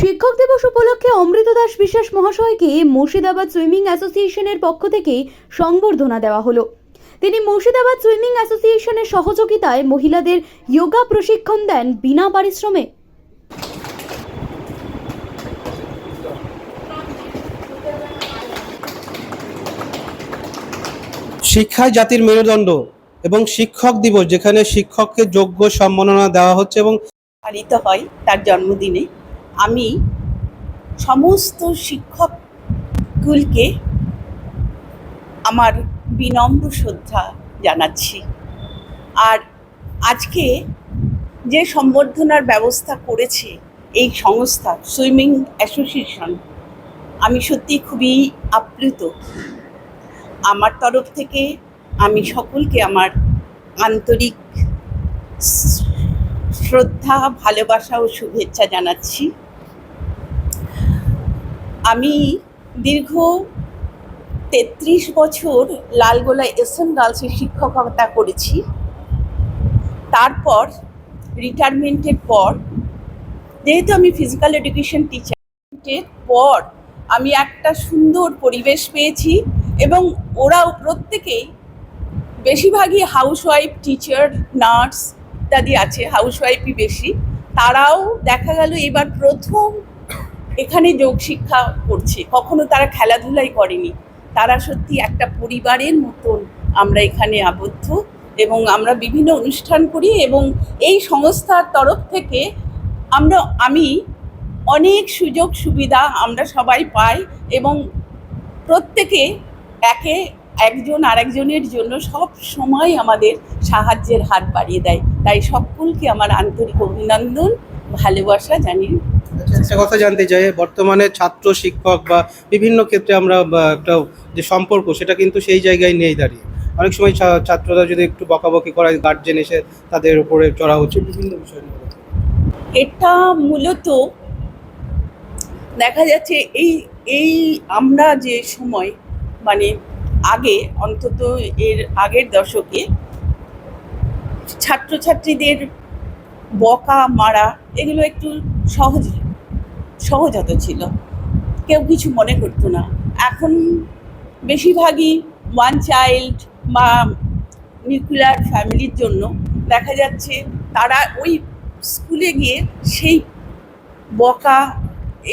শিক্ষক দিবস উপলক্ষে অমৃত দাস বিশ্বাস মহাশয়কে মুর্শিদাবাদ সুইমিং অ্যাসোসিয়েশনের পক্ষ থেকে সংবর্ধনা দেওয়া হলো। তিনি মুর্শিদাবাদ সুইমিং অ্যাসোসিয়েশনের সহযোগিতায় মহিলাদের যোগা প্রশিক্ষণ দেন বিনা পারিশ্রমে। শিক্ষাই জাতির মেরুদণ্ড এবং শিক্ষক দিবস যেখানে শিক্ষককে যোগ্য সম্মাননা দেওয়া হচ্ছে এবং পালিত হয় তার জন্মদিনে। আমি সমস্ত শিক্ষকগুলকে আমার বিনম্র শ্রদ্ধা জানাচ্ছি। আর আজকে যে সম্বর্ধনার ব্যবস্থা করেছে এই সংস্থা, সুইমিং অ্যাসোসিয়েশন, আমি সত্যি খুবই আপ্লুত। আমার তরফ থেকে আমি সকলকে আমার আন্তরিক শ্রদ্ধা, ভালোবাসা ও শুভেচ্ছা জানাচ্ছি। আমি দীর্ঘ তেত্রিশ বছর লালগোলা এস এম গার্লসের শিক্ষকতা করেছি। তারপর রিটায়ারমেন্টের পর, যেহেতু আমি ফিজিক্যাল এডুকেশন টিচারের পর আমি একটা সুন্দর পরিবেশ পেয়েছি এবং ওরাও প্রত্যেকেই বেশিরভাগই হাউসওয়াইফ টিচার নার্স ইত্যাদি আছে হাউসওয়াইফই বেশি। তারাও দেখা গেল এবার প্রথম এখানে যোগ শিক্ষা করছে। কখনো তারা খেলাধুলাই করেনি। তারা সত্যি একটা পরিবারের মতন আমরা এখানে আবদ্ধ এবং আমরা বিভিন্ন অনুষ্ঠান করি এবং এই সংস্থার তরফ থেকে আমরা, আমি অনেক সুযোগ সুবিধা আমরা সবাই পাই এবং প্রত্যেকে একে একজন আরেকজনের জন্য সব সময় আমাদের সাহায্যের হাত বাড়িয়ে দেয়। তাই সকলকে আমার আন্তরিক অভিনন্দন, ভালোবাসা জানিয়ে একটা কথা জানতে চাই, বর্তমানে ছাত্র, শিক্ষক বা বিভিন্ন ক্ষেত্রে আমরা একটা যে সম্পর্ক, সেটা কিন্তু সেই জায়গায় নেই দাঁড়িয়ে। অনেক সময় ছাত্ররা যদি একটু বকাবকি করায় গার্জেন এসে তাদের উপরে চড়া হচ্ছে, বিভিন্ন বিষয় এটা মূলত দেখা যাচ্ছে এই এই আমরা যে সময় মানে আগে, অন্তত এর আগের দশকে, ছাত্রছাত্রীদের বকা মারা, এগুলো একটু সহজ সহজাত ছিল। কেউ কিছু মনে করতো না। এখন বেশিরভাগই ওয়ান চাইল্ড বা নিউক্লিয়ার ফ্যামিলির জন্য দেখা যাচ্ছে তারা ওই স্কুলে গিয়ে সেই বকা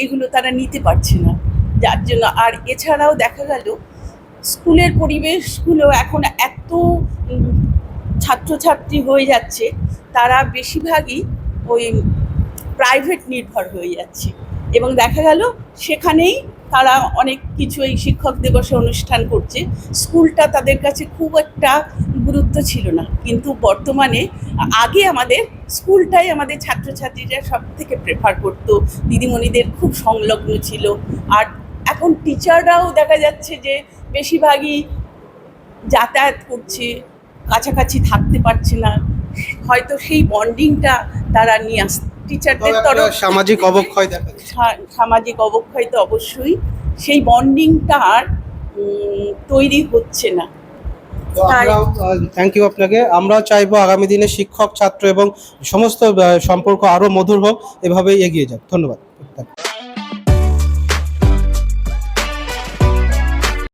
এগুলো তারা নিতে পারছে না। যার জন্য আর এছাড়াও দেখা গেল স্কুলের পরিবেশগুলো এখন এত ছাত্রছাত্রী হয়ে যাচ্ছে, তারা বেশিরভাগই ওই প্রাইভেট নির্ভর হয়ে যাচ্ছে। এবং দেখা গেল সেখানেই তারা অনেক কিছু এই শিক্ষক দিবসে অনুষ্ঠান করছে। স্কুলটা তাদের কাছে খুব একটা গুরুত্ব ছিল না। কিন্তু বর্তমানে আগে আমাদের স্কুলটাই আমাদের ছাত্রছাত্রীরা সব থেকে প্রেফার করতো। দিদিমণিদের খুব সংলগ্ন ছিল। আর এখন টিচাররাও দেখা যাচ্ছে যে বেশিরভাগই যাতায়াত করছে, কাছাকাছি থাকতে পারছে না। হয়তো সেই বন্ডিংটা তারা নিয়ে আস টিচারদের তরফ সামাজিক অবক্ষয় দেখা সামাজিক অবক্ষয় তো অবশ্যই। সেই বন্ডিংটা আর তৈরি হচ্ছে না। থ্যাংক ইউ আপনাকে। আমরা চাইব আগামী দিনে শিক্ষক ছাত্র এবং সমস্ত সম্পর্ক আরও মধুর হোক এভাবেই এগিয়ে যাক। ধন্যবাদ।